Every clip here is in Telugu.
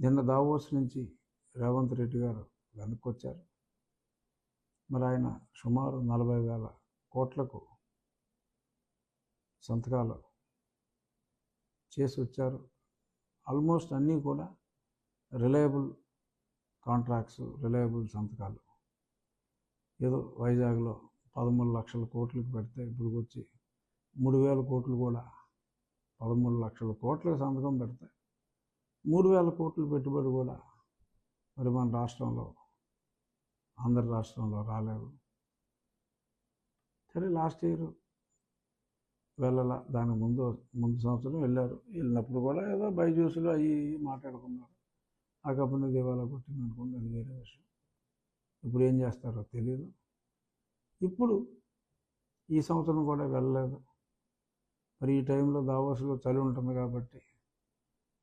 నిన్న దావోస్ నుంచి రేవంత్ రెడ్డి గారు వెనక్కి వచ్చారు మరి ఆయన సుమారు నలభై వేల కోట్లకు సంతకాలు చేసి వచ్చారు ఆల్మోస్ట్ అన్నీ కూడా రిలయబుల్ కాంట్రాక్ట్స్ రిలయబుల్ సంతకాలు. ఏదో వైజాగ్లో పదమూడు లక్షల కోట్లకు పెడితే ఇప్పుడు వచ్చి మూడు వేల కోట్లు కూడా పదమూడు లక్షల కోట్లకు సంతకం పెడతాయి. మూడు వేల కోట్లు పెట్టుబడి కూడా మరి మన రాష్ట్రంలో ఆంధ్ర రాష్ట్రంలో రాలేదు. సరే లాస్ట్ ఇయర్ వెళ్ళాల? దానికి ముందు ముందు సంవత్సరం వెళ్ళారు. వెళ్ళినప్పుడు కూడా ఏదో బైజూసులు అవి మాట్లాడుకున్నారు. ఆ కంపెనీ దివాలా కొట్టింది అనుకోండి అది వేరే విషయం. ఇప్పుడు ఏం చేస్తారో తెలియదు ఇప్పుడు ఈ సంవత్సరం కూడా వెళ్ళలేదు. మరి ఈ టైంలో దావాసులో చలి ఉంటుంది కాబట్టి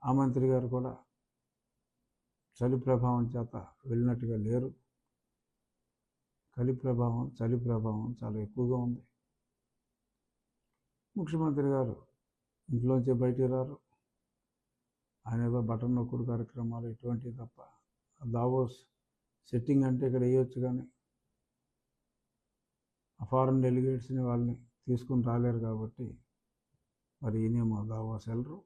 ఆ మంత్రి గారు కూడా చలి ప్రభావం చేత వెళ్ళినట్టుగా లేరు. చలి ప్రభావం చలి ప్రభావం చాలా ఎక్కువగా ఉంది. ముఖ్యమంత్రి గారు ఇంట్లోంచి బయటికి రారు. ఆయన ఏదో బటన్ నొక్కుడు కార్యక్రమాలు ఇటువంటివి తప్ప దావోస్ సెట్టింగ్ అంటే ఇక్కడ వేయొచ్చు కానీ ఆ ఫారెన్ డెలిగేట్స్ని వాళ్ళని తీసుకుని రాలేరు కాబట్టి మరి ఈయనేమో దావోస్ వెళ్ళరు.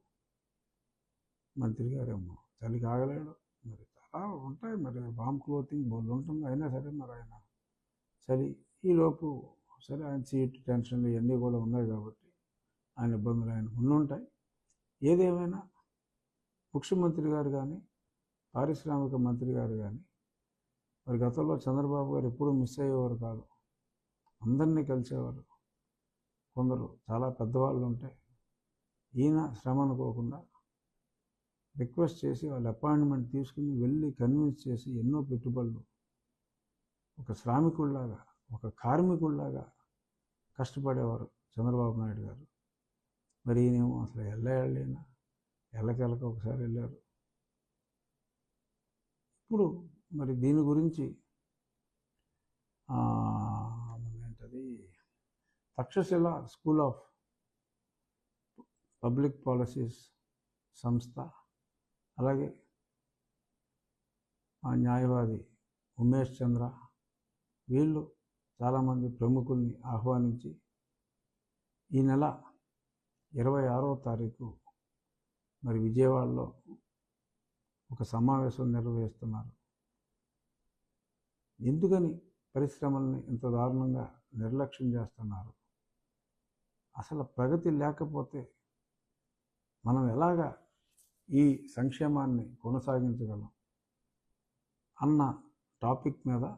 మంత్రి గారేమో. చలికి ఆగలేడు మరి చాలా ఉంటాయి. మరి వామ్ క్లోతింగ్ బోర్డు ఉంటుంది. అయినా సరే మరి ఆయన చలి ఈలోపు సరే ఆయన సీట్ టెన్షన్లు ఇవన్నీ కూడా ఉన్నాయి కాబట్టి ఆయన ఇబ్బందులు ఆయన ఉండి ఉంటాయి. ఏదేమైనా ముఖ్యమంత్రి గారు కానీ పారిశ్రామిక మంత్రి గారు కానీ మరి గతంలో చంద్రబాబు గారు ఎప్పుడూ మిస్ అయ్యేవారు కాదు. అందరినీ కలిసేవారు. కొందరు చాలా పెద్దవాళ్ళు ఉంటే ఈయన శ్రమ అనుకోకుండా రిక్వెస్ట్ చేసి వాళ్ళ అపాయింట్మెంట్ తీసుకుని వెళ్ళి కన్విన్స్ చేసి ఎన్నో పెట్టుబడులు. ఒక శ్రామికుల్లాగా ఒక కార్మికుల్లాగా కష్టపడేవారు చంద్రబాబు నాయుడు గారు. మరి ఈయనేమో అసలు వెళ్ళేళ్ళైనా ఎల్లకెళ్ళక ఒకసారి వెళ్ళారు. ఇప్పుడు మరి దీని గురించి ఏంటది? Takshashila school of public policies సంస్థ అలాగే ఆ న్యాయవాది ఉమేష్ చంద్ర వీళ్ళు చాలామంది ప్రముఖుల్ని ఆహ్వానించి ఈ నెల ఇరవై ఆరో తారీఖు మరి విజయవాడలో ఒక సమావేశం నిర్వహిస్తున్నారు. ఎందుకని పరిశ్రమల్ని ఇంత దారుణంగా నిర్లక్ష్యం చేస్తున్నారు? అసలు ప్రగతి లేకపోతే మనం ఎలాగా ఈ సంక్షేమాన్ని కొనసాగించగలం అన్న టాపిక్ మీద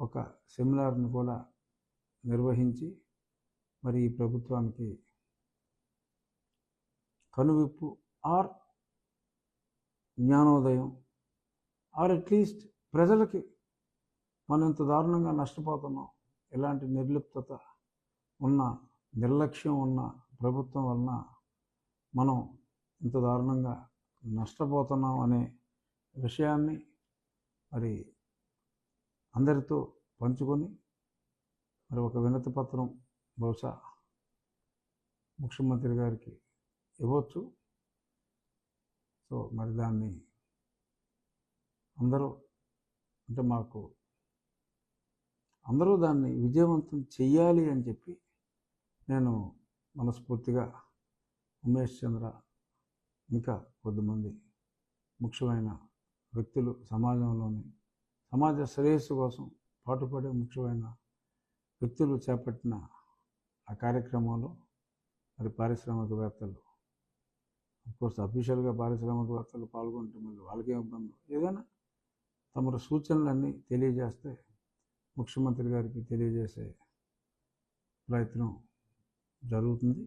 ఒక సెమినార్ని కూడా నిర్వహించి మరి ఈ ప్రభుత్వానికి కనువిప్పు ఆర్ జ్ఞానోదయం ఆర్ అట్లీస్ట్ ప్రజలకి మనం ఇంత దారుణంగా నష్టపోతున్నాం. ఎలాంటి నిర్లిప్తత ఉన్న నిర్లక్ష్యం ఉన్న ప్రభుత్వం వలన మనం ఇంత దారుణంగా నష్టపోతున్నాం అనే విషయాన్ని మరి అందరితో పంచుకొని మరి ఒక వినతి పత్రం బహుశా ముఖ్యమంత్రి గారికి ఇవ్వచ్చు. సో మరి దాన్ని అందరూ అంటే మాకు అందరూ దాన్ని విజయవంతం చెయ్యాలి అని చెప్పి నేను మనస్ఫూర్తిగా ఉమేష్ చంద్ర ఇంకా కొద్దిమంది ముఖ్యమైన వ్యక్తులు సమాజంలోని సమాజ శ్రేయస్సు కోసం పాటుపడే ముఖ్యమైన వ్యక్తులు చేపట్టిన ఆ కార్యక్రమంలో మరి పారిశ్రామికవేత్తలు కోర్స్ అఫీషియల్గా పారిశ్రామికవేత్తలు పాల్గొంటే మళ్ళీ వాళ్ళకే ఇబ్బంది? ఏదైనా తమరు సూచనలన్నీ తెలియజేస్తే ముఖ్యమంత్రి గారికి తెలియజేసే ప్రయత్నం జరుగుతుంది.